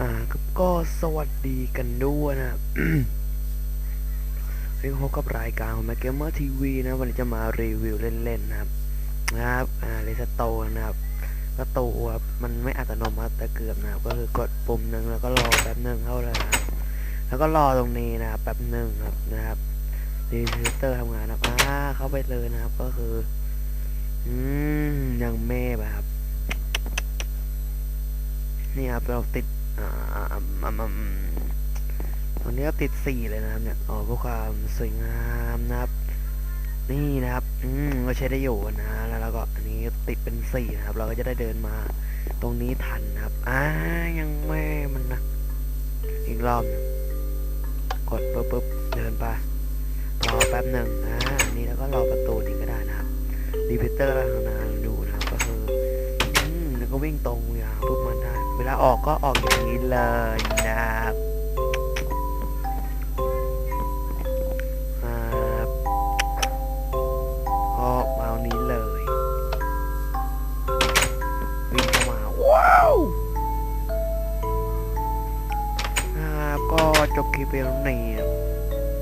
อ่าครับก็สวัสดีกันด้วยนะครับวันนี้พบกับรายการของ m a g a m e r TV นะ วันนี้จะมารีวิวเล่นๆนะครับนะครับอ่าเลสโตนะครับประตูครับมันไม่อัตโนมัติแต่เกือบนะครับก็คือกดปุ่มหนึ่งแล้วก็รอแป๊บหนึ่งเข้าเลยนะแล้วก็รอตรงนี้นะครับแป๊บหนึ่งครับนะครับดีพิวเตอร์ทำงานนะครับอ่าเข้าไปเลยนะครับ ก็คืออืมยังเมฆอะครับนี่ครับเราติด อ่าอ่าอ่าอ่าอ่าอืมตอนนี้ก็ติดสี่เลยนะครับเนี่ยอ๋อเพื่อความสวยงามนะครับ นี่นะครับ อืมก็ใช้ได้อยู่นะแล้วเราก็อันนี้ติดเป็นสี่นะครับ เราก็จะได้เดินมาตรงนี้ทันนะครับอ่ายังไม่มันนะอีกรอบกดปุ๊บปุ๊บเดินไปรอแป๊บหนึ่งอ่าอันนี้แล้วก็รอประตูนี้ก็ได้นะครับรีพิเตอร์เราทางนั้นดูนะครับก็คืออืมแล้วก็วิ่งตรงยาวปุ๊บมันได้ เวลาออกก็ออกอย่างนี้เลยนะครับครับออกมาตรงนี้เลย วิ่งเข้ามา ว้าวครับก็จบคลิปไปแล้วนี่ย